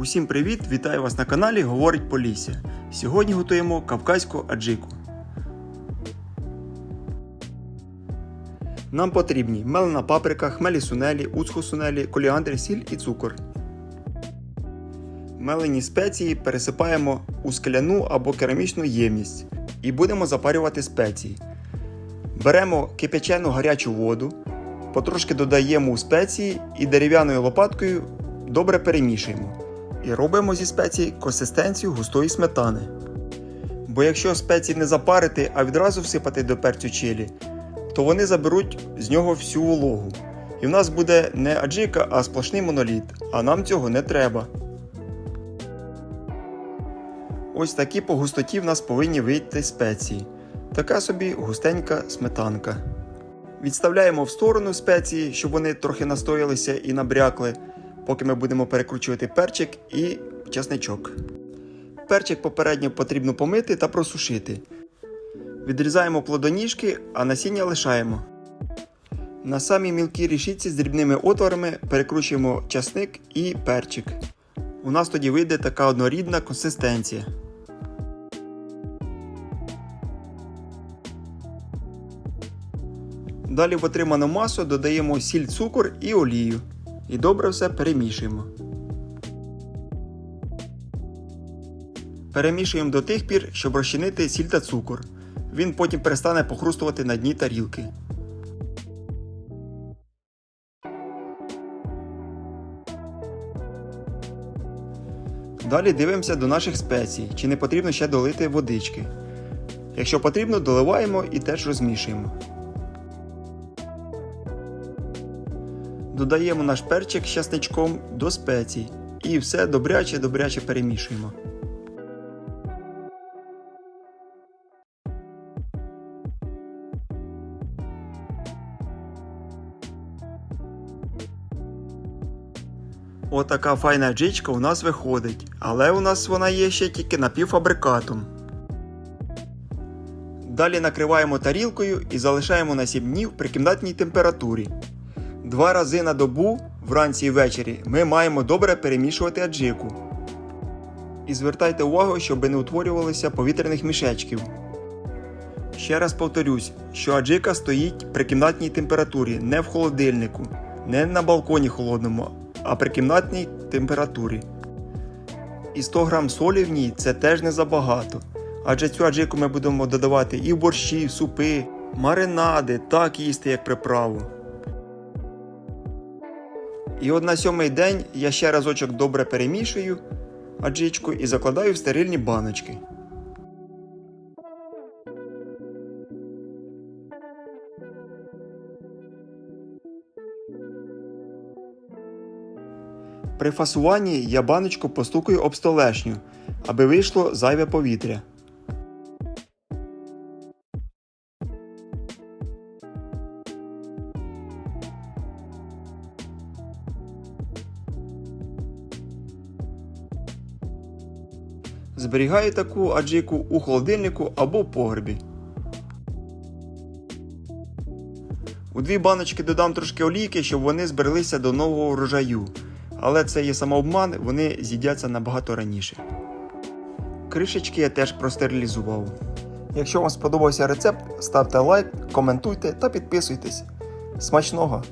Усім привіт! Вітаю вас на каналі Говорить Полісся. Сьогодні готуємо кавказьку аджику. Нам потрібні мелена паприка, хмелі сунелі, уцко сунелі, коліандр, сіль і цукор. Мелені спеції пересипаємо у скляну або керамічну ємність і будемо запарювати спеції. Беремо кипячену гарячу воду, потрошки додаємо у спеції і дерев'яною лопаткою добре перемішуємо. І робимо зі спецій консистенцію густої сметани. Бо якщо спеції не запарити, а відразу всипати до перцю чилі, то вони заберуть з нього всю вологу. І в нас буде не аджика, а сплошний моноліт, а нам цього не треба. Ось такі по густоті в нас повинні вийти спеції. Така собі густенька сметанка. Відставляємо в сторону спеції, щоб вони трохи настоялися і набрякли, поки ми будемо перекручувати перчик і часничок. Перчик попередньо потрібно помити та просушити. Відрізаємо плодоніжки, а насіння лишаємо. На самій мілкій рішітці з дрібними отворами перекручуємо часник і перчик. У нас тоді вийде така однорідна консистенція. Далі в отриману масу додаємо сіль, цукор і олію. І добре все перемішуємо. Перемішуємо до тих пір, щоб розчинити сіль та цукор. Він потім перестане похрустувати на дні тарілки. Далі дивимося до наших спецій, чи не потрібно ще долити водички. Якщо потрібно, доливаємо і теж розмішуємо. Додаємо наш перчик з часничком до спецій і все добряче-добряче перемішуємо. Отака файна джичка у нас виходить, але у нас вона є ще тільки напівфабрикатом. Далі накриваємо тарілкою і залишаємо на 7 днів при кімнатній температурі. Два рази на добу, вранці і ввечері, ми маємо добре перемішувати аджику. І звертайте увагу, щоб не утворювалися повітряних мішечків. Ще раз повторюсь, що аджика стоїть при кімнатній температурі, не в холодильнику, не на балконі холодному, а при кімнатній температурі. І 100 грам солі в ній це теж не забагато. Адже цю аджику ми будемо додавати і в борщі, і в супи, маринади, так їсти як приправу. І от на сьомий день я ще разочок добре перемішую аджичку і закладаю в стерильні баночки. При фасуванні я баночку постукаю об столешню, аби вийшло зайве повітря. Зберігаю таку аджику у холодильнику або погребі. У дві баночки додам трошки олійки, щоб вони збереглися до нового врожаю. Але це є самообман, вони з'їдяться набагато раніше. Кришечки я теж простерилізував. Якщо вам сподобався рецепт, ставте лайк, коментуйте та підписуйтесь. Смачного!